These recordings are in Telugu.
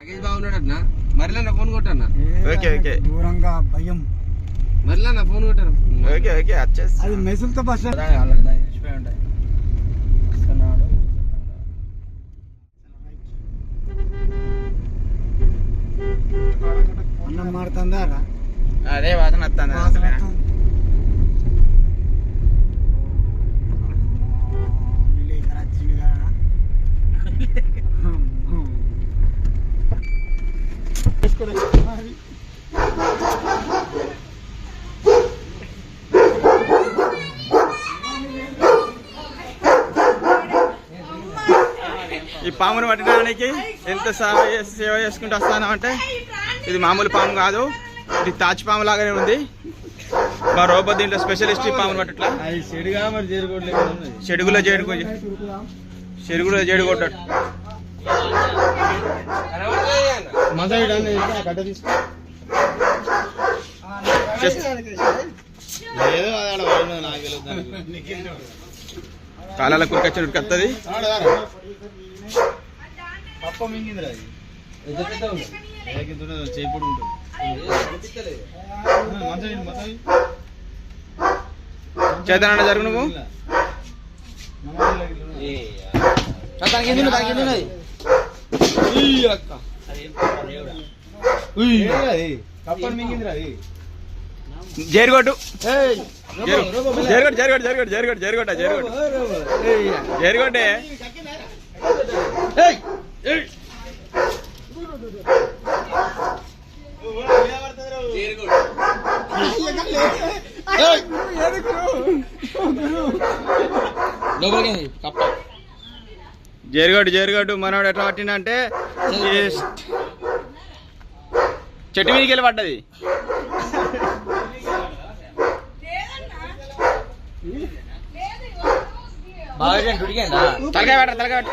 నాగేష్ బాగున్నాడు అన్న మరిలా నా ఫోన్ కొట్టన్నా? Okay, okay. దూరంగా భయం. మరిలా నా ఫోన్ కొట్టారు. ఓకే ఓకే వచ్చేసి అది మెసులతో బస్ అన్నం మాడుతుందా రా? అదే వాసన వస్తుంది వాసన వస్తుంది. వీళ్ళు ఇక్కడ వచ్చిండు కదా. అమ్మో. మరి. ఈ పామును పట్టడానికి ఎంత సేవ సేవ చేసుకుంటూ వస్తాను అంటే ఇది మామూలు పాము కాదు. ఇది తాచి పాము లాగానే ఉంది. మా రోబో దీంట్లో స్పెషలిస్ట్ ఈ పామును పట్టట్లా? చెడుగులో చేడుకో చెడుగులో చేడుకొట్టాడు కట్ట తీసుకో. చెస్- లేదు అది ఆడ పడినది నాకు తెలియదు కాలాల కురికొచ్చి కత్తది. పప్ప మింగిందిరా అది. చేపడు ఉంటుంది మంచి జరుగు నువ్వు. జేరుగొట్టు జేరుగొట్టు జేరుగొట్టు జేరుగొట్టు జేరుగొట్టు జేరుగొట్ట జేరుగొట్టు జేరుగొట్టే జేరుగొట్టు జేరుగొట్టు మనోడు ఎట్లా పట్టిందంటే చెట్టు మీదకి వెళ్ళి పడ్డది. తలకాయ పట్ట తలకాయ పట్ట.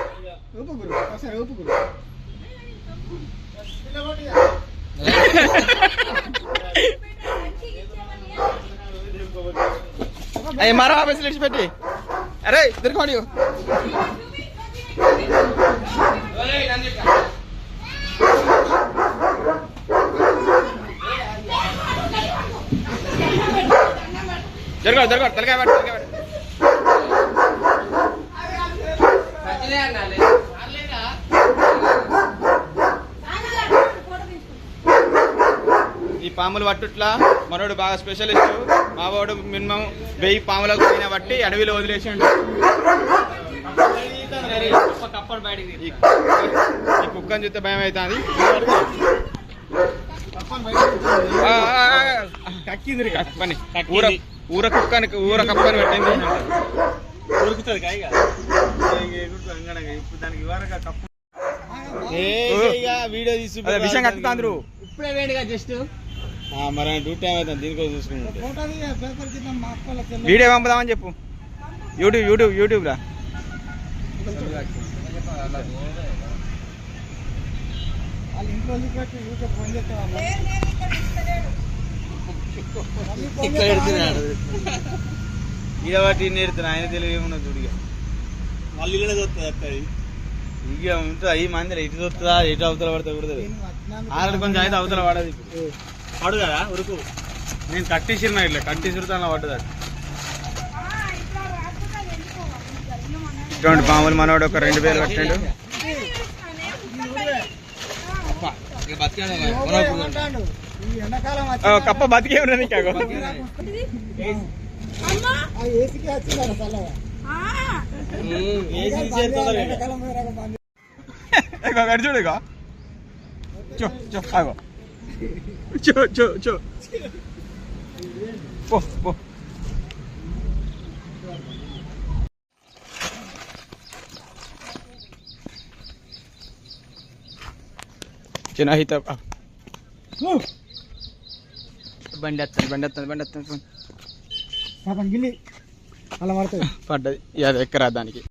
అయ్యి మరో ఆఫీస్ లిడ్చి పెట్టి అరే తిరుకోండి జరగదు జరగదు తలకాయ పట్టు తలకాయ పట్టు పాములు పట్టుట్లా మనోడు బాగా స్పెషలిస్ట్. మావాడు మినిమం వెయ్యి పాములకు పోయిన బట్టి అడవిలో వదిలేసిండు. ఈ కుక్కని చూస్తే భయం అవుతుంది కక్కింది పని ఊర ఊర కుక్కని ఊర కప్పని పెట్టింది. దొరుకుతుంది కాయగా ఇప్పుడు దానికి ఇవ్వరగా కప్పు వీడియో తీసి అదే విషయం కత్తుతాండ్రు ఇప్పుడే వేడిగా జస్ట్. మరి డ్యూటీ టైం అవుతుంది దీనికోసం చూసుకుంటే. వీడియో పంపుదామని చెప్పు. యూట్యూబ్ యూట్యూబ్ యూట్యూబ్ రా. వాళ్ళ ఇంట్లో వదిలిపెట్టి ఊరికే ఫోన్ చేస్తే వాళ్ళు. మళ్ళీ ఫోన్ ఇక్కడ ఎడుతున్నాడు ఇక బట్టి నేడుతున్నా ఆయన తెలివి ఏమన్నా చూడిగా మళ్ళీ ఇలా చూస్తుంది ఇక ఉంటుంది ఈ మందిలో ఇటు చూస్తుందా ఇటు అవతల పడితే కూడా వచ్చినాను. ఆల్రెడీ కొంచెం అయితే అవతల పడదు పడు కదా ఉరుకు. నేను కట్టేసినా ఇట్లా కట్టేసిరుతాను పడ్డది. ఇటువంటి పాములు మనోడు ఒక రెండు వేలు కట్టాడు? కప్ప బతికే ఉన్నది ఇంకా చూడు ఇగో. చో చో ఆగో చో చో చో పో పో చిన్న హిత బండి వస్తుంది బండి వస్తుంది బండి వస్తుంది పాపం గిల్లి అలా పడుతుంది పడ్డది ఇక అది ఎక్కరా దానికి